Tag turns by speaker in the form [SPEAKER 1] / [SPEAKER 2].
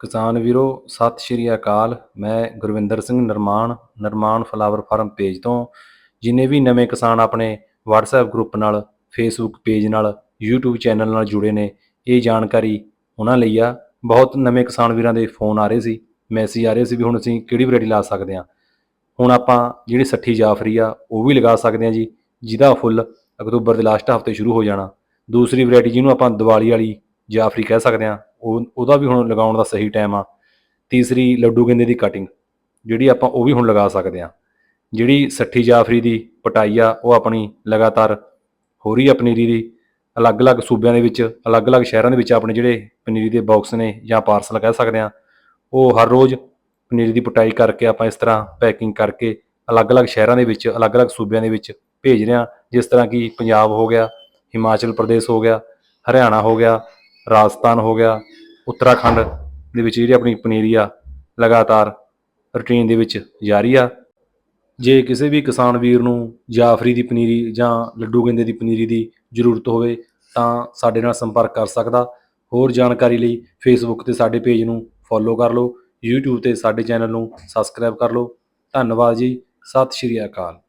[SPEAKER 1] ਕਿਸਾਨ ਵੀਰੋ, ਸਤਿ ਸ਼੍ਰੀ ਅਕਾਲ। ਮੈਂ ਗੁਰਵਿੰਦਰ ਸਿੰਘ ਨਿਰਮਾਣ ਨਿਰਮਾਣ ਫਲਾਵਰ ਫਾਰਮ ਪੇਜ ਤੋਂ। ਜਿੰਨੇ ਵੀ ਨਵੇਂ ਕਿਸਾਨ ਆਪਣੇ WhatsApp ਗਰੁੱਪ ਨਾਲ, Facebook ਪੇਜ ਨਾਲ, YouTube ਚੈਨਲ ਨਾਲ ਜੁੜੇ ਨੇ, ਇਹ ਜਾਣਕਾਰੀ ਉਹਨਾਂ ਲਈ ਆ। ਬਹੁਤ ਨਵੇਂ ਕਿਸਾਨ ਵੀਰਾਂ ਦੇ ਫੋਨ ਆ ਰਹੇ ਸੀ ਮੈਸੇਜ ਆ ਰਹੇ ਸੀ ਵੀ ਹੁਣ ਅਸੀਂ ਕਿਹੜੀ ਵੈਰਾਈਟੀ ਲਾ ਸਕਦੇ ਹਾਂ। ਹੁਣ ਆਪਾਂ ਜਿਹੜੀ 60 ਜਾਫਰੀ ਆ, ਉਹ ਵੀ ਲਗਾ ਸਕਦੇ ਹਾਂ ਜੀ, ਜਿਹਦਾ ਫੁੱਲ ਅਕਤੂਬਰ ਦੇ ਲਾਸਟ ਹਫ਼ਤੇ ਸ਼ੁਰੂ ਹੋ ਜਾਣਾ। ਦੂਸਰੀ ਵੈਰਾਈਟੀ ਜਿਹਨੂੰ ਆਪਾਂ ਦੀਵਾਲੀ ਵਾਲੀ ਜਾਫਰੀ ਕਹਿ ਸਕਦੇ ਹਾਂ ਉਹ ਉਹਦਾ ਵੀ ਹੁਣ ਲਗਾਉਣ ਦਾ ਸਹੀ ਟਾਈਮ ਆ। ਤੀਸਰੀ ਲੱਡੂ ਗੇਂਦੇ ਦੀ ਕਟਿੰਗ ਜਿਹੜੀ ਆਪਾਂ ਉਹ ਵੀ ਹੁਣ ਲਗਾ ਸਕਦੇ ਹਾਂ। ਜਿਹੜੀ 60 ਜਾਫਰੀ ਦੀ ਪਟਾਈ ਆ, ਉਹ ਆਪਣੀ ਲਗਾਤਾਰ ਹੋ ਰਹੀ ਆ ਪਨੀਰੀ ਦੀ। ਅਲੱਗ-ਅਲੱਗ ਸੂਬਿਆਂ ਦੇ ਵਿੱਚ, ਅਲੱਗ-ਅਲੱਗ ਸ਼ਹਿਰਾਂ ਦੇ ਵਿੱਚ ਆਪਣੇ ਜਿਹੜੇ ਪਨੀਰੀ ਦੇ ਬਾਕਸ ਨੇ ਜਾਂ ਪਾਰਸਲ ਕਹਿ ਸਕਦੇ ਹਾਂ, ਉਹ ਹਰ ਰੋਜ਼ ਪਨੀਰੀ ਦੀ ਪਟਾਈ ਕਰਕੇ ਆਪਾਂ ਇਸ ਤਰ੍ਹਾਂ ਪੈਕਿੰਗ ਕਰਕੇ ਅਲੱਗ-ਅਲੱਗ ਸ਼ਹਿਰਾਂ ਦੇ ਵਿੱਚ, ਅਲੱਗ-ਅਲੱਗ ਸੂਬਿਆਂ ਦੇ ਵਿੱਚ ਭੇਜ ਰਹੇ ਹਾਂ। ਜਿਸ ਤਰ੍ਹਾਂ ਕਿ ਪੰਜਾਬ ਹੋ ਗਿਆ, ਹਿਮਾਚਲ ਪ੍ਰਦੇਸ਼ ਹੋ ਗਿਆ, ਹਰਿਆਣਾ ਹੋ ਗਿਆ ਰਾਜਸਥਾਨ ਹੋ ਗਿਆ, ਉੱਤਰਾਖੰਡ ਦੇ ਵਿੱਚ ਜਿਹੜੀ ਆਪਣੀ ਪਨੀਰੀ ਆ, ਲਗਾਤਾਰ ਰੂਟੀਨ ਦੇ ਵਿੱਚ ਜਾਰੀ ਆ। ਜੇ ਕਿਸੇ ਵੀ ਕਿਸਾਨ ਵੀਰ ਨੂੰ ਜਾਫਰੀ ਦੀ ਪਨੀਰੀ ਜਾਂ ਲੱਡੂ ਗੰਦੇ ਦੀ ਪਨੀਰੀ ਦੀ ਜ਼ਰੂਰਤ ਹੋਵੇ, ਤਾਂ ਸਾਡੇ ਨਾਲ ਸੰਪਰਕ ਕਰ ਸਕਦਾ। ਹੋਰ ਜਾਣਕਾਰੀ ਲਈ ਫੇਸਬੁੱਕ ਤੇ ਸਾਡੇ ਪੇਜ ਨੂੰ ਫੋਲੋ ਕਰ ਲਓ, YouTube ਤੇ ਸਾਡੇ ਚੈਨਲ ਨੂੰ ਸਬਸਕ੍ਰਾਈਬ ਕਰ ਲਓ। ਧੰਨਵਾਦ ਜੀ, ਸਤਿ ਸ਼੍ਰੀ ਅਕਾਲ।